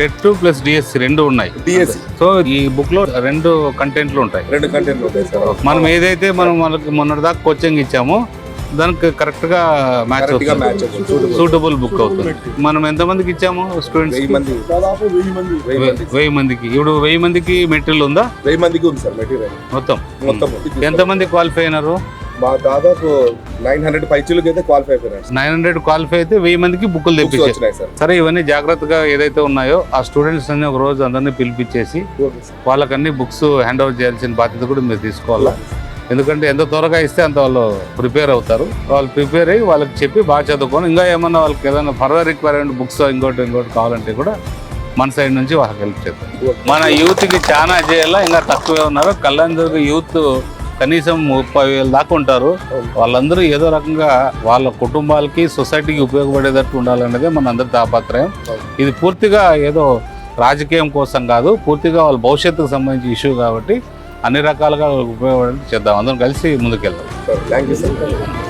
TET plus DSC రెండు ఉన్నాయి. DSC. So ఈ బుక్లో రెండు కంటెంట్లు ఉంటాయి. రెండు కంటెంట్లు ఉంటాయి సార్ మనం ఏదైతే మనం మనకి మొన్నటి దాకా కోచింగ్ ఇచ్చామో దానికి కరెక్ట్గా మ్యాచ్ అవుతుంది. సూటబుల్ బుక్ అవుతుంది. మనం ఎంత మందికి ఇచ్చాము స్టూడెంట్స్ వెయ్యి మందికి. ఇప్పుడు వెయ్యి మందికి మెటీరియల్ ఉందా? వెయ్యి మందికి ఉంది సార్ మెటీరియల్. మొత్తం. మొత్తం. ఎంత మంది క్వాలిఫై అయినారు? మా దాదాపు నైన్ హండ్రెడ్ పైచులకి అయితే క్వాలిఫై అయిపోయినారు సార్. నైన్ హండ్రెడ్ క్వాలిఫై అయితే వెయ్యి మందికి బుక్కులు తెప్పించారు సార్ సరే ఇవన్నీ జాగ్రత్తగా ఏదైతే ఉన్నాయో ఆ స్టూడెంట్స్ అన్ని ఒక రోజు అందరినీ పిలిపించేసి వాళ్ళకన్నీ బుక్స్ హ్యాండ్ ఓవర్ చేయాల్సిన బాధ్యత కూడా మీరు తీసుకోవాలా. ఎందుకంటే ఎంత త్వరగా ఇస్తే అంత వాళ్ళు ప్రిపేర్ అవుతారు. వాళ్ళు ప్రిపేర్ అయ్యి వాళ్ళకి చెప్పి బాగా చదువుకొని ఇంకా ఏమన్నా వాళ్ళకి ఏదైనా ఫర్దర్ రిక్వైర్మెంట్ బుక్స్ ఇంకోటి ఇంకోటి కావాలంటే కూడా మన సైడ్ నుంచి వాళ్ళకి హెల్ప్ చేద్దాం. మన యూత్కి చాలా చేయాలా? ఇంకా తక్కువే ఉన్నారు. కళ్యాణదుర్గ యూత్ కనీసం ముప్పై వేలు దాకా ఉంటారు. వాళ్ళందరూ ఏదో రకంగా వాళ్ళ కుటుంబాలకి సొసైటీకి ఉపయోగపడేటట్టు ఉండాలనేదే మన అందరి తాపత్రయం ఇది పూర్తిగా ఏదో రాజకీయం కోసం కాదు పూర్తిగా వాళ్ళ భవిష్యత్తుకు సంబంధించి ఇష్యూ కాబట్టి అన్ని రకాలుగా వాళ్ళకి చేద్దాం. అందరం కలిసి ముందుకెళ్దాం. Thank you sir